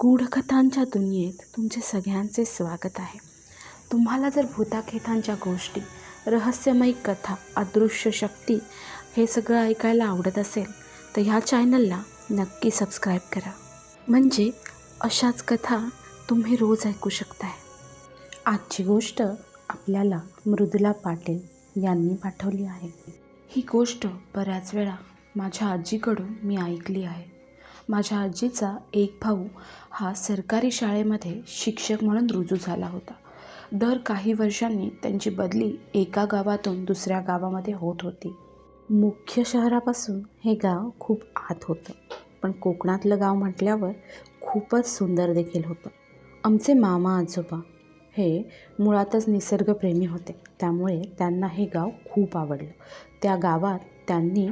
गूढकथांच्या दुनियेत तुमचे सगळ्यांचे स्वागत आहे. तुम्हाला जर भूताखेतांच्या गोष्टी रहस्यमयी कथा अदृश्य शक्ती हे सगळं ऐकायला आवडत असेल तर ह्या चॅनलला नक्की सबस्क्राईब करा. म्हणजे अशाच कथा तुम्ही रोज ऐकू शकताय. आजची गोष्ट आपल्याला मृदुला पाटील यांनी पाठवली आहे. ही गोष्ट बऱ्याच वेळा माझ्या आजीकडून मी ऐकली आहे. माझ्या आजीचा एक भाऊ हा सरकारी शाळेमध्ये शिक्षक म्हणून रुजू झाला होता. दर काही वर्षांनी त्यांची बदली एका गावातून दुसऱ्या गावामध्ये होत होती. मुख्य शहरापासून हे गाव खूप आत होतं. पण कोकणातलं गाव म्हटल्यावर खूपच सुंदर देखील होतं. आमचे मामा आजोबा हे मुळातच निसर्गप्रेमी होते. त्यामुळे त्यांना हे गाव खूप आवडलं. त्या गावात त्यांनी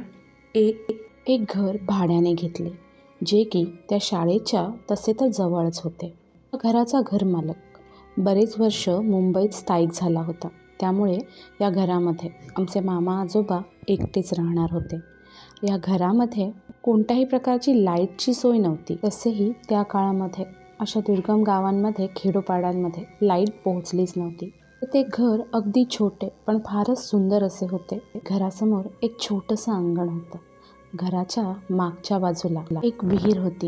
एक एक घर भाड्याने घेतले. जे की त्या शाळेच्या तसे तर जवळच होते. घराचा घरमालक बरेच वर्ष मुंबईत स्थायिक झाला होता. त्यामुळे या घरामध्ये आमचे मामा आजोबा एकटेच राहणार होते. या घरामध्ये कोणत्याही प्रकारची लाईटची सोय नव्हती. तसेही त्या काळामध्ये अशा दुर्गम गावांमध्ये खेडोपाड्यांमध्ये लाइट पोहोचलीच नव्हती. ते घर अगदी छोटे पण फारच सुंदर असे होते. घरासमोर एक छोटंसं अंगण होतं. घराच्या मागच्या बाजूला एक विहीर होती.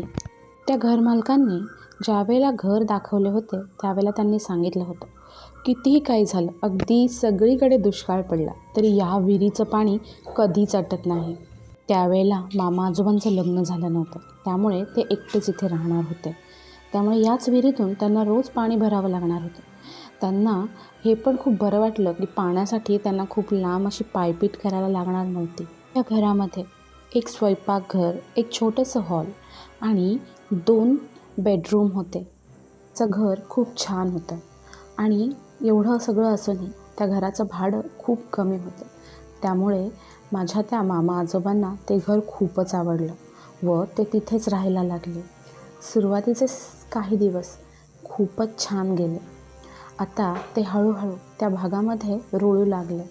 त्या घरमालकांनी ज्यावेळेला घर दाखवले होते त्यावेळेला त्यांनी सांगितलं होतं. कितीही काही झालं अगदी सगळीकडे दुष्काळ पडला तरी या विहिरीचं पाणी कधीच अटत नाही. त्यावेळेला मामा आजोबांचं लग्न झालं नव्हतं त्यामुळे ते एकटेच इथे राहणार होते. त्यामुळे याच विहिरीतून त्यांना रोज पाणी भरावं लागणार होतं. त्यांना हे पण खूप बरं वाटलं की पाण्यासाठी त्यांना खूप लांब अशी पायपीट करायला लागणार नव्हती. त्या घरामध्ये एक स्वयंपाकघर एक छोटंसं हॉल आणि दोन बेडरूम होते. चं घर खूप छान होतं आणि एवढं सगळं असूनही त्या घराचं भाडं खूप कमी होतं. त्यामुळे माझ्या त्या मामा आजोबांना ते घर खूपच आवडलं व ते तिथेच राहायला लागले. सुरुवातीचे काही दिवस खूपच छान गेले. आता ते हळूहळू त्या भागामध्ये रुळू लागले.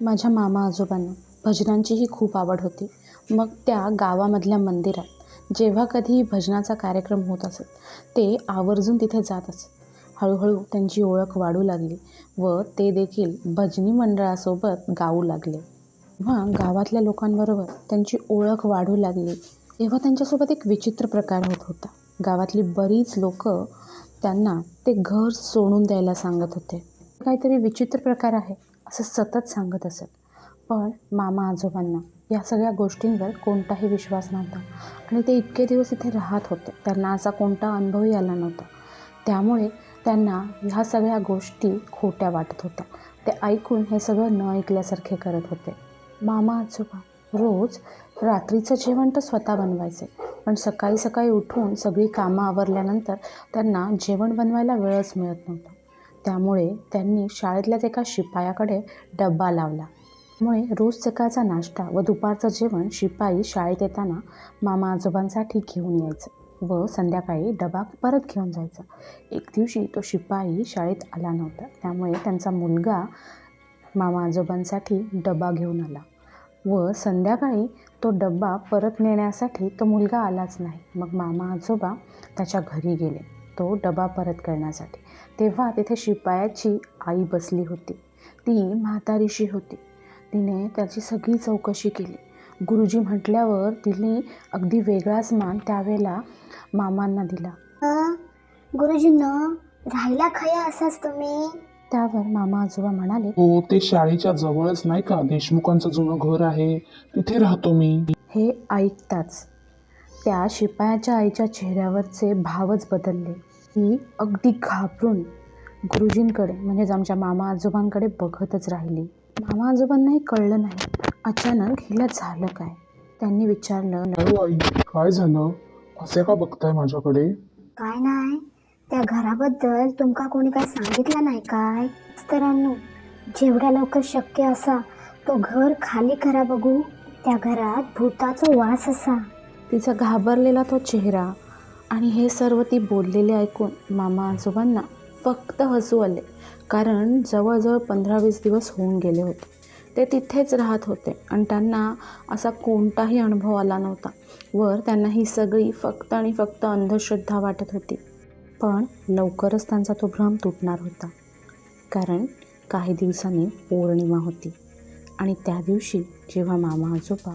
माझ्या मामा आजोबांना भजनांचीही खूप आवड होती. मग त्या गावामधल्या मंदिरात जेव्हा कधी भजनाचा कार्यक्रम होत असत ते आवर्जून तिथे जात असत हळूहळू त्यांची ओळख वाढू लागली व ते देखील भजनी मंडळासोबत गाऊ लागले. तेव्हा गावातल्या लोकांबरोबर त्यांची ओळख वाढू लागली. तेव्हा त्यांच्यासोबत एक विचित्र प्रकार होत होता. गावातली बरीच लोक त्यांना ते घर सोडून द्यायला सांगत होते. काहीतरी विचित्र प्रकार आहे असं सतत सांगत असत. पण मामा आजोबांना या सगळ्या गोष्टींवर कोणताही विश्वास नव्हता. आणि ते इतके दिवस इथे राहत होते. त्यांना असा कोणता अनुभवही आला नव्हता. त्यामुळे त्यांना ह्या सगळ्या गोष्टी खोट्या वाटत होत्या. ते ऐकून हे सगळं न ऐकल्यासारखे करत होते. मामा आजोबा रोज रात्रीचं जेवण तर स्वतः बनवायचे. पण सकाळी सकाळी उठून सगळी कामं आवरल्यानंतर त्यांना जेवण बनवायला वेळच मिळत नव्हता. त्यामुळे त्यांनी शाळेतल्याच एका शिपायाकडे डब्बा लावला. त्यामुळे रोज सकाळचा नाश्ता व दुपारचं जेवण शिपाई शाळेत येताना मामा आजोबांसाठी घेऊन यायचं व संध्याकाळी डबा परत घेऊन जायचा. एक दिवशी तो शिपाई शाळेत आला नव्हता. त्यामुळे त्यांचा मुलगा मामा आजोबांसाठी डबा घेऊन आला व संध्याकाळी तो डब्बा परत नेण्यासाठी तो मुलगा आलाच नाही. मग मामा आजोबा त्याच्या घरी गेले तो डबा परत करण्यासाठी. तेव्हा तिथे शिपायाची आई बसली होती. ती म्हातारीशी होती. तिने त्याची सगळी चौकशी केली. गुरुजी म्हटल्यावर तिने अगदी वेगळाच मान त्यावेळेला मामांना दिला. गुरुजींनो राहायला खया असाच तुम्ही? त्यावर मामा आजोबा म्हणाले हो ते शाळेच्या जवळच नाही का? देशमुखांचं जुनं घर आहे. तिथे राहतो मी. हे ऐकताच त्या शिपायाच्या आईच्या चेहऱ्यावरचे भावच बदलले. ही अगदी घाबरून गुरुजींकडे म्हणजेच आमच्या मामा आजोबांकडे बघतच राहिली. मामा आजोबांनाही कळलं नाही. अचानक हिला झालं काय? त्यांनी विचारलं अरे आई काय झालं? असे का बघताय माझ्याकडे? काय नाही. त्या घराबद्दल तुमका कोणी काय सांगितलं नाही काय? तरांनो जेवढ्या लवकर शक्य असा तो घर खाली करा बघू. त्या घरात भूताचा वास असा. तिचा घाबरलेला तो चेहरा आणि हे सर्व ती बोललेले ऐकून मामा आजोबांना फक्त हसू आले. कारण जवळजवळ पंधरा वीस दिवस होऊन गेले होते. ते तिथेच राहत होते आणि त्यांना असा कोणताही अनुभव आला नव्हता. वर त्यांना ही सगळी फक्त आणि फक्त अंधश्रद्धा वाटत होती. पण लवकरच त्यांचा तो भ्रम तुटणार होता. कारण काही दिवसांनी पौर्णिमा होती. आणि त्या दिवशी जेव्हा मामा आजोबा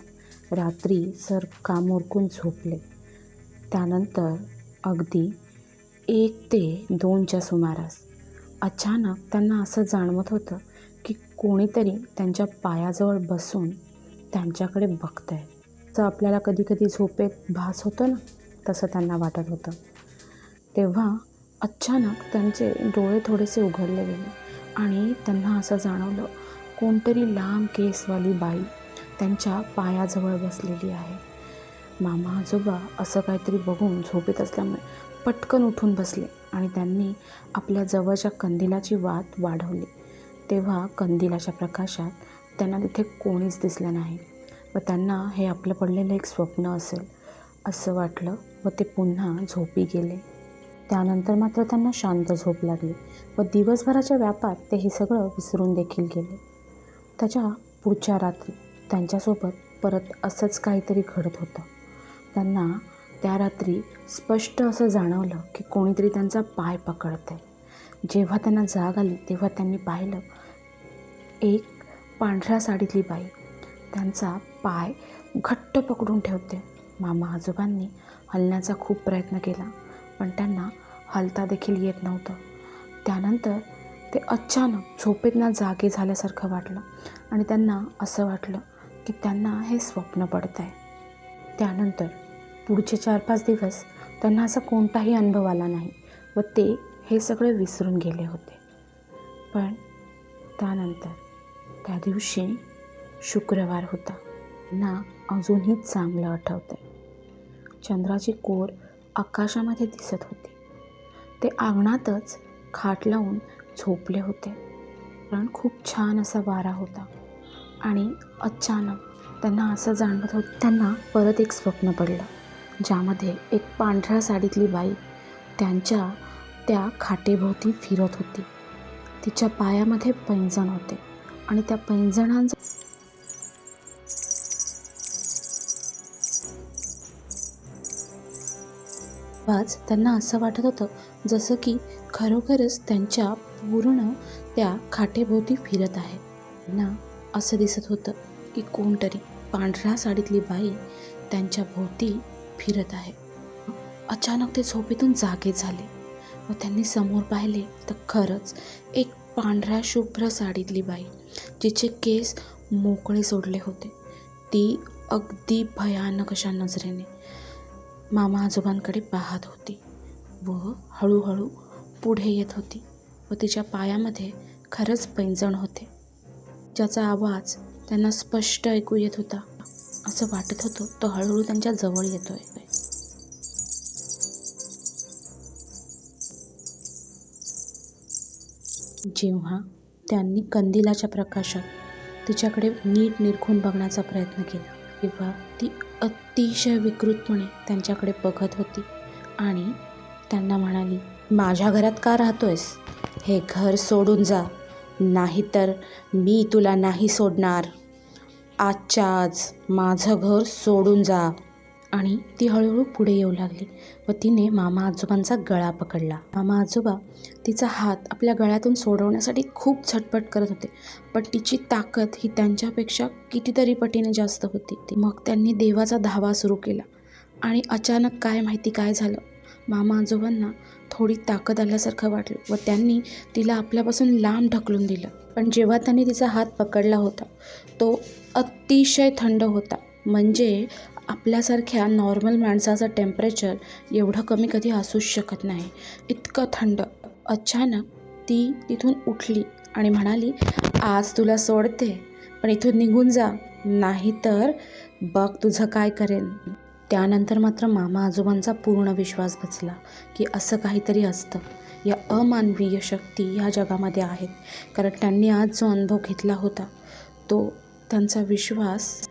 रात्री सर काम उरकून झोपले त्यानंतर अगदी एक ते दोनच्या सुमारास. अचानक त्यांना असं जाणवत होतं की कोणीतरी त्यांच्या पायाजवळ बसून त्यांच्याकडे बघत आहे तर आपल्याला कधी कधी झोपेत भास होतो ना तसं त्यांना वाटत होतं. तेव्हा अचानक त्यांचे डोळे थोडेसे उघडले गेले आणि त्यांना असं जाणवलं कोणतरी लांब केसवाली बाई त्यांच्या पायाजवळ बसलेली आहे. मामा आजोबा असं काहीतरी बघून झोपेत असल्यामुळे पटकन उठून बसले आणि त्यांनी आपल्या जवळच्या कंदिलाची वात वाढवली. तेव्हा कंदिलाच्या प्रकाशात त्यांना तिथे कोणीच दिसलं नाही व त्यांना हे आपलं पडलेलं एक स्वप्न असेल असं वाटलं व ते पुन्हा झोपी गेले. त्यानंतर मात्र त्यांना शांत झोप लागली व दिवसभराच्या व्यापात ते हे सगळं विसरून देखील गेले. त्याच्या पुढच्या रात्री त्यांच्यासोबत परत असंच काहीतरी घडत होतं. त्यांना त्या रात्री स्पष्ट असं जाणवलं की कोणीतरी त्यांचा पाय पकडत आहे जेव्हा त्यांना जाग आली तेव्हा त्यांनी पाहिलं एक पांढऱ्या साडीतली बाई त्यांचा पाय घट्ट पकडून ठेवते. मामा आजोबांनी हलण्याचा खूप प्रयत्न केला पण त्यांना हलता देखील येत नव्हतं. त्यानंतर ते अचानक झोपेतनं जागे झाल्यासारखं वाटलं आणि त्यांना असं वाटलं की त्यांना हे स्वप्न पडत आहे त्यानंतर पुढचे चार पाच दिवस त्यांना असा कोणताही अनुभव आला नाही व ते हे सगळे विसरून गेले होते. पण त्यानंतर त्या दिवशी शुक्रवार होता. ना अजूनही चांगलं आठवतं आहे चंद्राची कोर आकाशामध्ये दिसत होती. ते अंगणातच खाट लावून झोपले होते. पण खूप छान असा वारा होता आणि अचानक त्यांना असं जाणवत होतं त्यांना परत एक स्वप्न पडलं. ज्यामध्ये एक पांढऱ्या साडीतली बाई त्यांच्या त्या खाटेभोवती फिरत होती. तिच्या पायामध्ये पैंजण होते आणि त्या पैंजणांचा आवाज त्यांना असं वाटत होतं जसं की खरोखरच त्यांच्या पूर्ण त्या खाटेभोवती फिरत आहे. ना असं दिसत होतं की कोणतरी पांढऱ्या साडीतली बाई त्यांच्या भोवती फिरत आहे. अचानक ते झोपेतून जागे झाले. व त्यांनी समोर पाहिले तर खरंच एक पांढऱ्या शुभ्र साडीतली बाई जिचे केस मोकळे सोडले होते. ती अगदी भयानक अशा नजरेने मामा आजोबांकडे पाहत होती. व हळूहळू पुढे येत होती व तिच्या पायामध्ये खरंच पैंजण होते. ज्याचा आवाज त्यांना स्पष्ट ऐकू येत होता. असं वाटत होतं तो हळूहळू त्यांच्या जवळ येतोय. जेव्हा त्यांनी कंदिलाच्या प्रकाशात तिच्याकडे नीट निरखून बघण्याचा प्रयत्न केला तेव्हा ती अतिशय विकृतपणे त्यांच्याकडे बघत होती आणि त्यांना म्हणाली माझ्या घरात का राहतोयस? हे घर सोडून जा. नाहीतर मी तुला नाही सोडणार. आजच्या आज माझं घर सोडून जा. आणि ती हळूहळू पुढे येऊ लागली. व तिने मामा आजोबांचा गळा पकडला. मामा आजोबा तिचा हात आपल्या गळ्यातून सोडवण्यासाठी खूप झटपट करत होते. पण तिची ताकद ही त्यांच्यापेक्षा कितीतरी पटीने जास्त होती. मग त्यांनी देवाचा धावा सुरू केला. आणि अचानक काय माहिती काय झालं? मामा आजोबांना थोडी ताकद आल्यासारखं वाटलं व त्यांनी तिला आपल्यापासून लांब ढकलून दिलं. पण जेव्हा त्यांनी तिचा हात पकडला होता तो अतिशय थंड होता. म्हणजे आपल्यासारख्या नॉर्मल माणसाचं टेम्परेचर एवढं कमी कधी असूच शकत नाही. इतकं थंड. अचानक ती तिथून उठली आणि म्हणाली आज तुला सोडते पण इथून निघून जा. नाहीतर बघ तुझं काय करेन त्यानंतर मात्र मामा आजोबांचा पूर्ण विश्वास बसला की असं काहीतरी असतं. या अमानवीय शक्ती ह्या जगामध्ये आहेत. कारण त्यांनी आज जो अनुभव घेतला होता तो त्यांचा विश्वास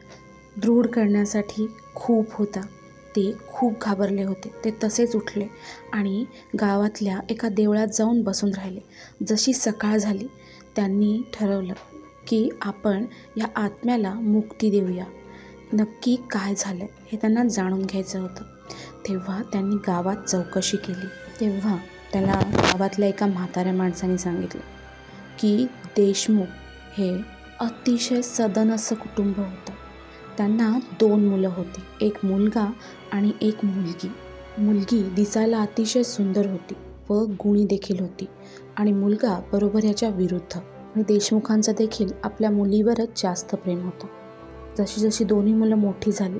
दृढ करण्यासाठी खूप होता. ते खूप घाबरले होते. ते तसेच उठले आणि गावातल्या एका देवळात जाऊन बसून राहिले. जशी सकाळ झाली त्यांनी ठरवलं की आपण या आत्म्याला मुक्ती देऊया. नक्की काय झालं हे त्यांना जाणून घ्यायचं होतं. तेव्हा त्यांनी गावात चौकशी केली. तेव्हा त्याला गावातल्या एका म्हाताऱ्या माणसाने सांगितलं की देशमुख हे अतिशय सदन असं कुटुंब होतं. त्यांना दोन मुलं होती. एक मुलगा आणि एक मुलगी. मुलगी दिसायला अतिशय सुंदर होती व गुणी देखील होती आणि मुलगा बरोबर याच्या विरुद्ध. आणि देशमुखांचं देखील आपल्या मुलीवरच जास्त प्रेम होतं. जशी जशी दोन्ही मुलं मोठी झाली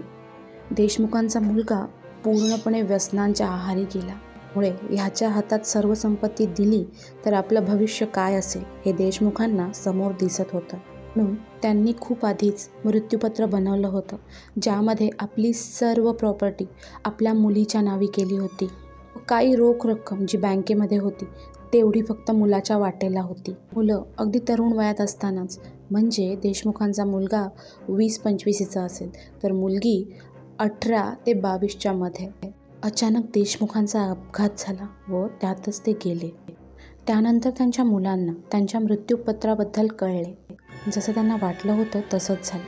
देशमुखांचा मुलगा पूर्णपणे व्यसनांच्या आहारी गेला. मुळे ह्याच्या हातात सर्व संपत्ती दिली तर आपलं भविष्य काय असेल हे देशमुखांना समोर दिसत होतं. म्हणून त्यांनी खूप आधीच मृत्यूपत्र बनवलं होतं ज्यामध्ये आपली सर्व प्रॉपर्टी आपल्या मुलीच्या नावी केली होती. काही रोख रक्कम जी बँकेमध्ये होती तेवढी फक्त मुलाच्या वाटेला होती. मुलं अगदी तरुण वयात असतानाच म्हणजे देशमुखांचा मुलगा वीस पंचवीसीचा असेल तर मुलगी अठरा ते बावीसच्या मध्ये. अचानक देशमुखांचा अपघात झाला व त्यातच ते गेले. त्यानंतर त्यांच्या मुलांना त्यांच्या मृत्यूपत्राबद्दल कळले. जसं त्यांना वाटलं होतं तसंच झालं.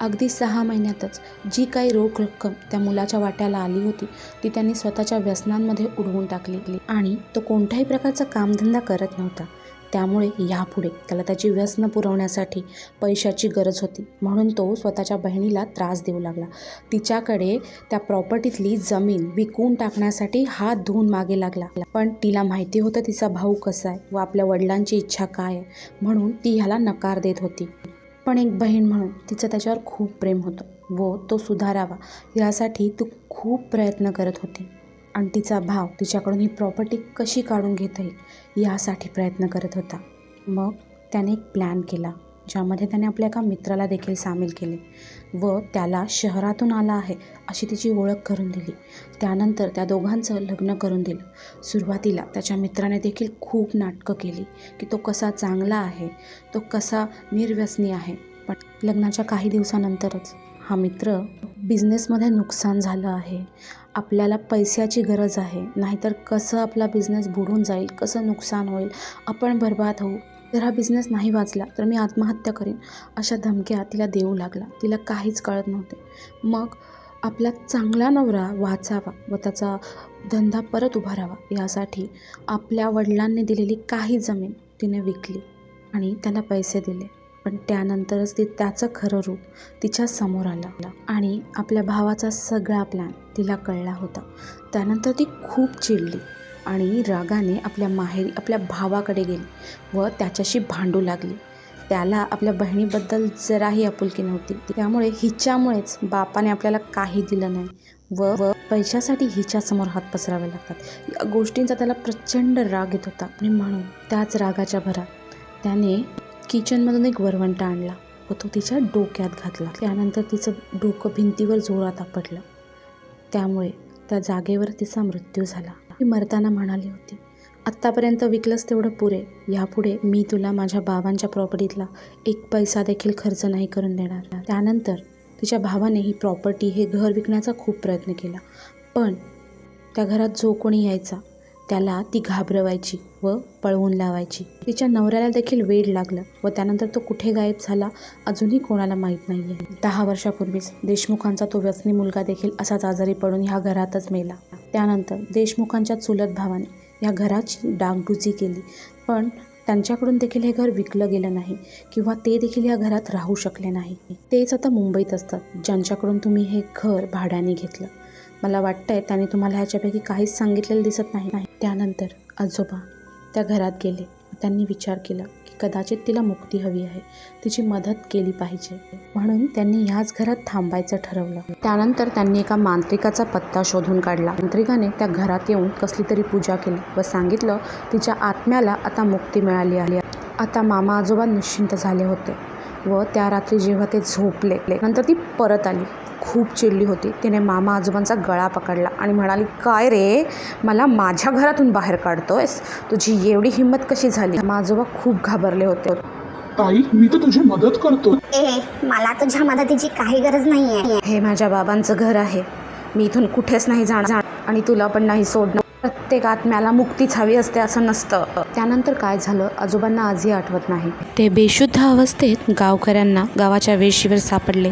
अगदी सहा महिन्यातच जी काही रोख रक्कम त्या मुलाच्या वाट्याला आली होती ती त्यांनी स्वतःच्या व्यसनांमध्ये उडवून टाकली. आणि तो कोणत्याही प्रकारचा कामधंदा करत नव्हता. त्यामुळे यापुढे त्याला त्याची व्यसनं पुरवण्यासाठी पैशाची गरज होती. म्हणून तो स्वतःच्या बहिणीला त्रास देऊ लागला. तिच्याकडे त्या प्रॉपर्टीतली जमीन विकून टाकण्यासाठी हात धुवून मागे लागला. पण तिला माहिती होतं तिचा भाऊ कसा आहे व आपल्या वडिलांची इच्छा काय आहे म्हणून ती ह्याला नकार देत होती. पण एक बहीण म्हणून तिचं त्याच्यावर खूप प्रेम होतं व तो सुधारावा यासाठी तू खूप प्रयत्न करत होती. आणि तिचा भाव तिच्याकडून ही प्रॉपर्टी कशी काढून घेता येईल यासाठी प्रयत्न करत होता. मग त्याने एक प्लॅन केला ज्यामध्ये त्याने आपल्या एका मित्राला देखील सामील केले व त्याला शहरातून आला आहे अशी तिची ओळख करून दिली. त्यानंतर त्या दोघांचं लग्न करून दिलं. सुरुवातीला त्याच्या मित्राने देखील खूप नाटकं केली की तो कसा चांगला आहे तो कसा निर्व्यसनी आहे पण लग्नाच्या काही दिवसानंतरच हा मित्र बिझनेसमध्ये नुकसान झालं आहे. आपल्याला पैशाची गरज आहे. नाहीतर कसं आपला बिझनेस बुडून जाईल कसं नुकसान होईल आपण बर्बाद होऊ. जर हा बिझनेस नाही वाचला तर मी आत्महत्या करेन अशा धमक्या तिला देऊ लागला. तिला काहीच कळत नव्हते. मग आपला चांगला नवरा वाचावा व त्याचा धंदा परत उभा राहावा. यासाठी आपल्या वडिलांनी दिलेली काही जमीन तिने विकली आणि त्याला पैसे दिले. पण त्यानंतरच ते त्याचं खरं रूप तिच्या समोर आलं. आणि आपल्या भावाचा सगळा प्लॅन तिला कळला होता. त्यानंतर ती खूप चिडली आणि रागाने आपल्या माहेरी आपल्या भावाकडे गेली व त्याच्याशी भांडू लागली. त्याला आपल्या बहिणीबद्दल जराही आपुलकी नव्हती. त्यामुळे हिच्यामुळेच बापाने आपल्याला काही दिलं नाही व व पैशासाठी हिच्यासमोर हात पसरावे लागतात. या गोष्टींचा त्याला प्रचंड राग येत होता. आणि म्हणून त्याच रागाच्या भरात त्याने किचनमधून एक वरवंटा आणला व तो तिच्या डोक्यात घातला. त्यानंतर तिचं डोकं भिंतीवर जोरात आपटलं. त्यामुळे त्या जागेवर तिचा मृत्यू झाला. ती मरताना म्हणाली होती आत्तापर्यंत विकलंच तेवढं पुरे. यापुढे मी तुला माझ्या बाबांच्या प्रॉपर्टीतला एक पैसा देखील खर्च नाही करून देणार. त्यानंतर तिच्या भावाने ही प्रॉपर्टी हे घर विकण्याचा खूप प्रयत्न केला. पण त्या घरात जो कोणी यायचा त्याला ती घाबरवायची व पळवून लावायची. तिच्या नवऱ्याला देखील वेड लागलं व त्यानंतर तो कुठे गायब झाला अजूनही कोणाला माहीत नाही आहे दहा वर्षापूर्वीच देशमुखांचा तो व्यसनी मुलगा देखील असाच आजारी पडून ह्या घरातच मेला. त्यानंतर देशमुखांच्या चुलत भावाने या घराची डागडुजी केली. पण त्यांच्याकडून देखील हे घर विकलं गेलं नाही किंवा ते देखील या घरात राहू शकले नाही. तेच आता मुंबईत असतात ज्यांच्याकडून तुम्ही हे घर भाड्याने घेतलं. मला वाटतंय त्याने तुम्हाला ह्याच्यापैकी काहीच सांगितलेलं दिसत नाही. नाही त्यानंतर आजोबा त्या घरात गेले. त्यांनी विचार केला की कदाचित तिला मुक्ती हवी आहे. तिची मदत केली पाहिजे. म्हणून त्यांनी ह्याच घरात थांबायचं ठरवलं. त्यानंतर त्यांनी एका मांत्रिकाचा पत्ता शोधून काढला. मांत्रिकाने त्या घरात येऊन कसली तरी पूजा केली व सांगितलं तिच्या आत्म्याला आता मुक्ती मिळाली आहे. आता मामा आजोबा निश्चिंत झाले होते व त्या रात्री जेव्हा ते झोपले नंतर ती परत आली. खूप चिडली होती. तिने मामा आजोबांचा गळा पकडला आणि म्हणाली काय रे मला माझ्या घरातून बाहेर काढतोयस? तुझी एवढी हिंमत कशी झाली? मामा आजोबा खूप घाबरले होते. ताई मी तर तुझी मदत करतो. ए मला तुझ्या मदतीची काही गरज नाही आहे हे माझ्या बाबांचं घर आहे. मी इथून कुठेच नाही जाणार आणि तुला पण नाही सोडणार. प्रत्येक आत्म्याला मुक्तीच हवी असते असं नसतं. त्यानंतर काय झालं आजोबांना आजही आठवत नाही. ते बेशुद्ध अवस्थेत गावकऱ्यांना गावाच्या वेशीवर सापडले.